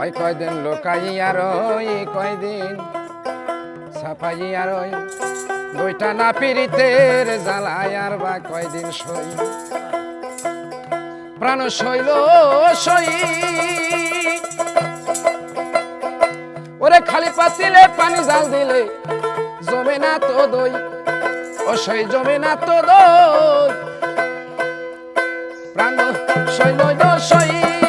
হয় কয়দিন লোকাইয়া রই, কয়দিন ছাপাইয়া রই। বইটা না পিড়িতে জ্বালায় আর বা কয়দিন সই। প্রাণ সইল, সই। ওরে খালি পাতিলে পানি জাল দিলে জমে না তো দই। ও সই জমে না তো দই। প্রাণ সইল, সই।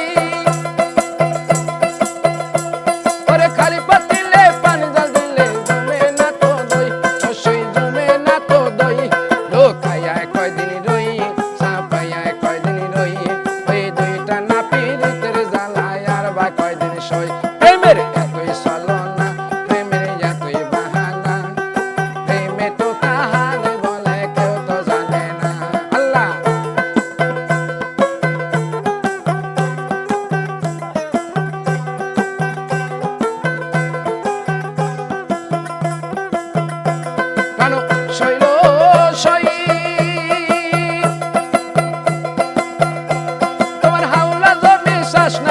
Sasna.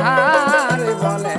হার বলে